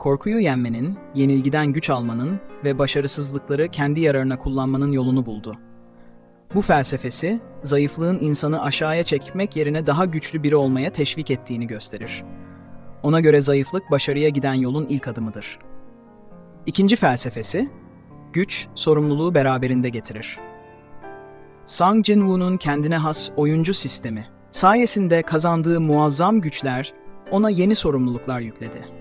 korkuyu yenmenin, yenilgiden güç almanın ve başarısızlıkları kendi yararına kullanmanın yolunu buldu. Bu felsefesi, zayıflığın insanı aşağıya çekmek yerine daha güçlü biri olmaya teşvik ettiğini gösterir. Ona göre zayıflık başarıya giden yolun ilk adımıdır. İkinci felsefesi, güç sorumluluğu beraberinde getirir. Sang Jin-woo'nun kendine has oyuncu sistemi sayesinde kazandığı muazzam güçler ona yeni sorumluluklar yükledi.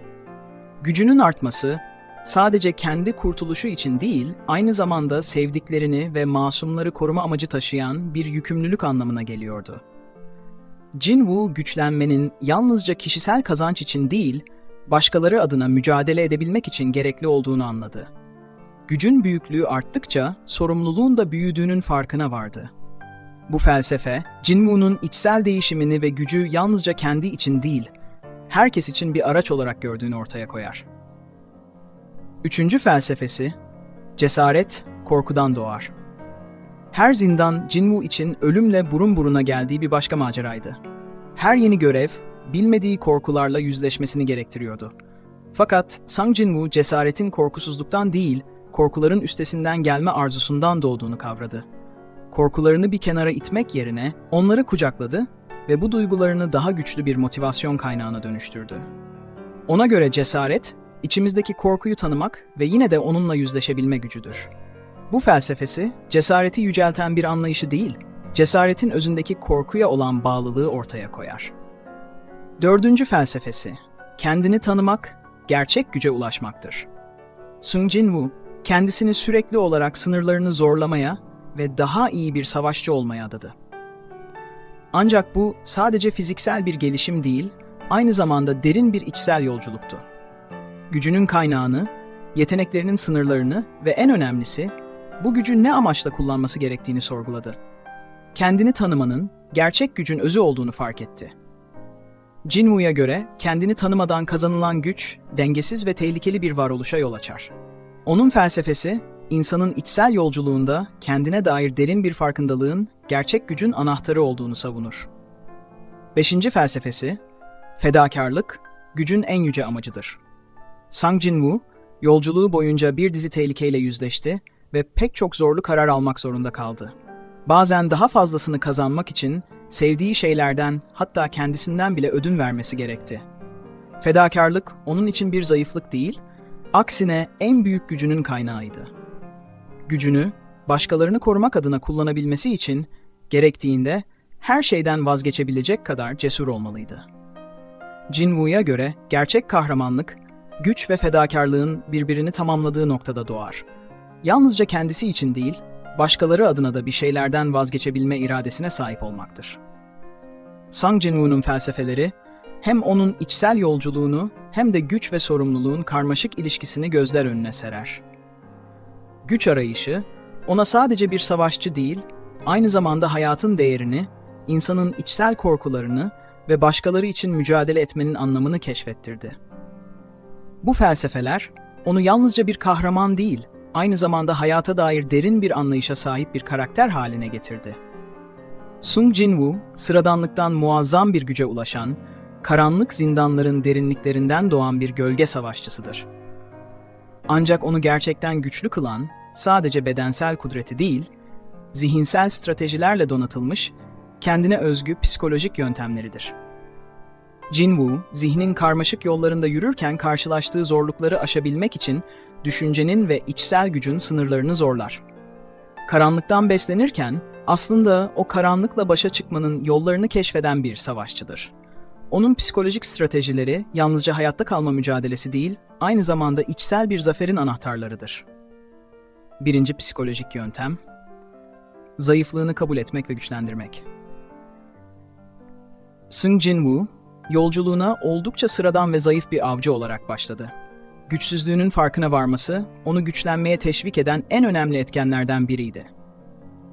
Gücünün artması sadece kendi kurtuluşu için değil, aynı zamanda sevdiklerini ve masumları koruma amacı taşıyan bir yükümlülük anlamına geliyordu. Jinwoo güçlenmenin yalnızca kişisel kazanç için değil, başkaları adına mücadele edebilmek için gerekli olduğunu anladı. Gücün büyüklüğü arttıkça sorumluluğun da büyüdüğünün farkına vardı. Bu felsefe, Jinwoo'nun içsel değişimini ve gücü yalnızca kendi için değil, herkes için bir araç olarak gördüğünü ortaya koyar. Üçüncü felsefesi, cesaret korkudan doğar. Her zindan Jinwoo için ölümle burun buruna geldiği bir başka maceraydı. Her yeni görev, bilmediği korkularla yüzleşmesini gerektiriyordu. Fakat Sang Jinwoo cesaretin korkusuzluktan değil, korkuların üstesinden gelme arzusundan doğduğunu kavradı. Korkularını bir kenara itmek yerine onları kucakladı ve bu duygularını daha güçlü bir motivasyon kaynağına dönüştürdü. Ona göre cesaret, içimizdeki korkuyu tanımak ve yine de onunla yüzleşebilme gücüdür. Bu felsefesi, cesareti yücelten bir anlayışı değil, cesaretin özündeki korkuya olan bağlılığı ortaya koyar. Dördüncü felsefesi, kendini tanımak, gerçek güce ulaşmaktır. Sung Jin-woo, kendisini sürekli olarak sınırlarını zorlamaya ve daha iyi bir savaşçı olmaya adadı. Ancak bu sadece fiziksel bir gelişim değil, aynı zamanda derin bir içsel yolculuktu. Gücünün kaynağını, yeteneklerinin sınırlarını ve en önemlisi, bu gücü ne amaçla kullanması gerektiğini sorguladı. Kendini tanımanın, gerçek gücün özü olduğunu fark etti. Jinwoo'ya göre kendini tanımadan kazanılan güç, dengesiz ve tehlikeli bir varoluşa yol açar. Onun felsefesi, insanın içsel yolculuğunda kendine dair derin bir farkındalığın gerçek gücün anahtarı olduğunu savunur. Beşinci felsefesi, fedakarlık, gücün en yüce amacıdır. Sang Jin-woo, yolculuğu boyunca bir dizi tehlikeyle yüzleşti ve pek çok zorlu karar almak zorunda kaldı. Bazen daha fazlasını kazanmak için sevdiği şeylerden hatta kendisinden bile ödün vermesi gerekti. Fedakarlık onun için bir zayıflık değil, aksine en büyük gücünün kaynağıydı. Gücünü, başkalarını korumak adına kullanabilmesi için gerektiğinde her şeyden vazgeçebilecek kadar cesur olmalıydı. Jinwoo'ya göre gerçek kahramanlık, güç ve fedakarlığın birbirini tamamladığı noktada doğar. Yalnızca kendisi için değil, başkaları adına da bir şeylerden vazgeçebilme iradesine sahip olmaktır. Sang Jinwoo'nun felsefeleri, hem onun içsel yolculuğunu hem de güç ve sorumluluğun karmaşık ilişkisini gözler önüne serer. Güç arayışı, ona sadece bir savaşçı değil, aynı zamanda hayatın değerini, insanın içsel korkularını ve başkaları için mücadele etmenin anlamını keşfettirdi. Bu felsefeler, onu yalnızca bir kahraman değil, aynı zamanda hayata dair derin bir anlayışa sahip bir karakter haline getirdi. Sung Jin-woo, sıradanlıktan muazzam bir güce ulaşan, karanlık zindanların derinliklerinden doğan bir gölge savaşçısıdır. Ancak onu gerçekten güçlü kılan, sadece bedensel kudreti değil, zihinsel stratejilerle donatılmış, kendine özgü psikolojik yöntemleridir. Jinwoo, zihnin karmaşık yollarında yürürken karşılaştığı zorlukları aşabilmek için düşüncenin ve içsel gücün sınırlarını zorlar. Karanlıktan beslenirken aslında o karanlıkla başa çıkmanın yollarını keşfeden bir savaşçıdır. Onun psikolojik stratejileri yalnızca hayatta kalma mücadelesi değil, aynı zamanda içsel bir zaferin anahtarlarıdır. Birinci psikolojik yöntem, zayıflığını kabul etmek ve güçlendirmek. Sung Jin-woo, yolculuğuna oldukça sıradan ve zayıf bir avcı olarak başladı. Güçsüzlüğünün farkına varması, onu güçlenmeye teşvik eden en önemli etkenlerden biriydi.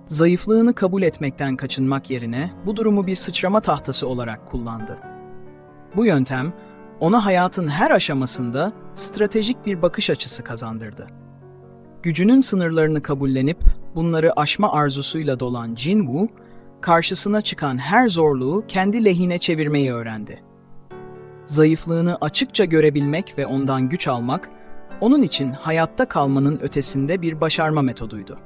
Zayıflığını kabul etmekten kaçınmak yerine bu durumu bir sıçrama tahtası olarak kullandı. Bu yöntem, ona hayatın her aşamasında stratejik bir bakış açısı kazandırdı. Gücünün sınırlarını kabullenip bunları aşma arzusuyla dolan Jinwoo, karşısına çıkan her zorluğu kendi lehine çevirmeyi öğrendi. Zayıflığını açıkça görebilmek ve ondan güç almak, onun için hayatta kalmanın ötesinde bir başarma metoduydu.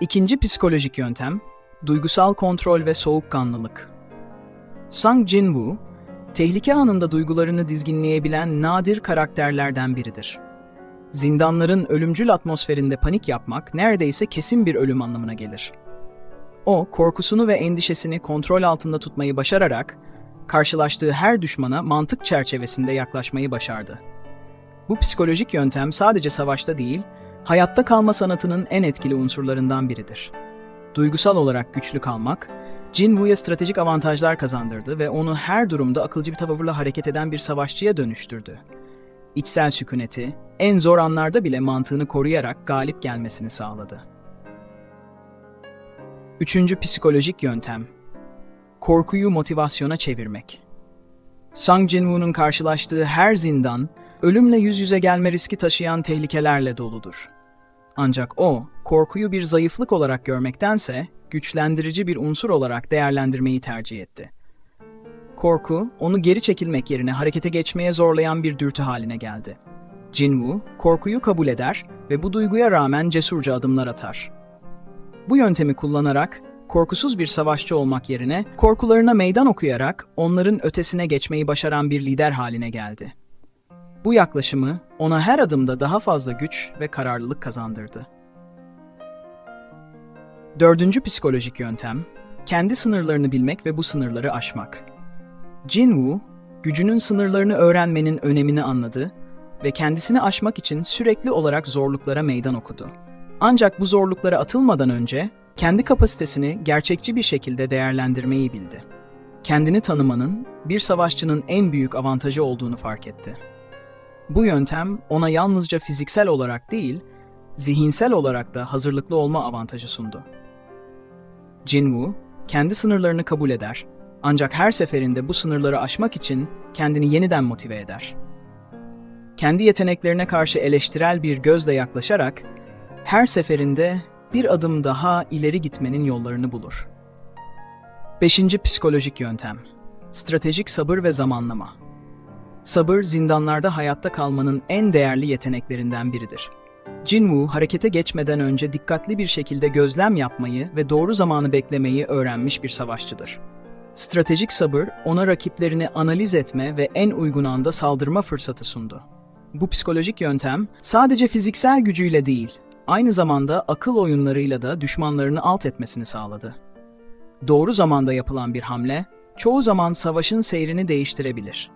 İkinci psikolojik yöntem, duygusal kontrol ve soğukkanlılık. Sang Jinwoo, tehlike anında duygularını dizginleyebilen nadir karakterlerden biridir. Zindanların ölümcül atmosferinde panik yapmak neredeyse kesin bir ölüm anlamına gelir. O, korkusunu ve endişesini kontrol altında tutmayı başararak, karşılaştığı her düşmana mantık çerçevesinde yaklaşmayı başardı. Bu psikolojik yöntem sadece savaşta değil, hayatta kalma sanatının en etkili unsurlarından biridir. Duygusal olarak güçlü kalmak, Jinwoo'ya stratejik avantajlar kazandırdı ve onu her durumda akılcı bir tavırla hareket eden bir savaşçıya dönüştürdü. İçsel sükuneti, en zor anlarda bile mantığını koruyarak galip gelmesini sağladı. Üçüncü psikolojik yöntem, korkuyu motivasyona çevirmek. Sang Jinwoo'nun karşılaştığı her zindan, ölümle yüz yüze gelme riski taşıyan tehlikelerle doludur. Ancak o, korkuyu bir zayıflık olarak görmektense, güçlendirici bir unsur olarak değerlendirmeyi tercih etti. Korku, onu geri çekilmek yerine harekete geçmeye zorlayan bir dürtü haline geldi. Jinwoo, korkuyu kabul eder ve bu duyguya rağmen cesurca adımlar atar. Bu yöntemi kullanarak, korkusuz bir savaşçı olmak yerine, korkularına meydan okuyarak onların ötesine geçmeyi başaran bir lider haline geldi. Bu yaklaşımı ona her adımda daha fazla güç ve kararlılık kazandırdı. Dördüncü psikolojik yöntem, kendi sınırlarını bilmek ve bu sınırları aşmak. Jinwoo, gücünün sınırlarını öğrenmenin önemini anladı ve kendisini aşmak için sürekli olarak zorluklara meydan okudu. Ancak bu zorluklara atılmadan önce kendi kapasitesini gerçekçi bir şekilde değerlendirmeyi bildi. Kendini tanımanın bir savaşçının en büyük avantajı olduğunu fark etti. Bu yöntem ona yalnızca fiziksel olarak değil, zihinsel olarak da hazırlıklı olma avantajı sundu. Jinwoo, kendi sınırlarını kabul eder ancak her seferinde bu sınırları aşmak için kendini yeniden motive eder. Kendi yeteneklerine karşı eleştirel bir gözle yaklaşarak her seferinde bir adım daha ileri gitmenin yollarını bulur. Beşinci psikolojik yöntem. Stratejik sabır ve zamanlama. Sabır, zindanlarda hayatta kalmanın en değerli yeteneklerinden biridir. Jinwoo, harekete geçmeden önce dikkatli bir şekilde gözlem yapmayı ve doğru zamanı beklemeyi öğrenmiş bir savaşçıdır. Stratejik sabır, ona rakiplerini analiz etme ve en uygun anda saldırma fırsatı sundu. Bu psikolojik yöntem, sadece fiziksel gücüyle değil, aynı zamanda akıl oyunlarıyla da düşmanlarını alt etmesini sağladı. Doğru zamanda yapılan bir hamle, çoğu zaman savaşın seyrini değiştirebilir.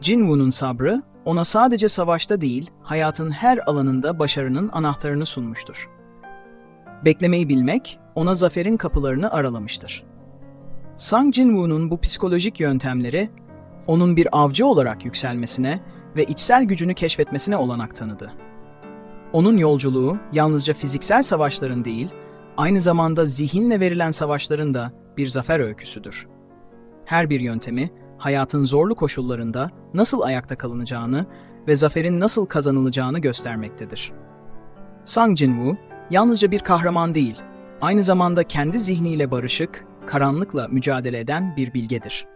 Jinwoo'nun sabrı, ona sadece savaşta değil, hayatın her alanında başarının anahtarını sunmuştur. Beklemeyi bilmek, ona zaferin kapılarını aralamıştır. Sang Jinwoo'nun bu psikolojik yöntemleri, onun bir avcı olarak yükselmesine ve içsel gücünü keşfetmesine olanak tanıdı. Onun yolculuğu yalnızca fiziksel savaşların değil, aynı zamanda zihinle verilen savaşların da bir zafer öyküsüdür. Her bir yöntemi, hayatın zorlu koşullarında nasıl ayakta kalınacağını ve zaferin nasıl kazanılacağını göstermektedir. Sang Jinwoo, yalnızca bir kahraman değil, aynı zamanda kendi zihniyle barışık, karanlıkla mücadele eden bir bilgedir.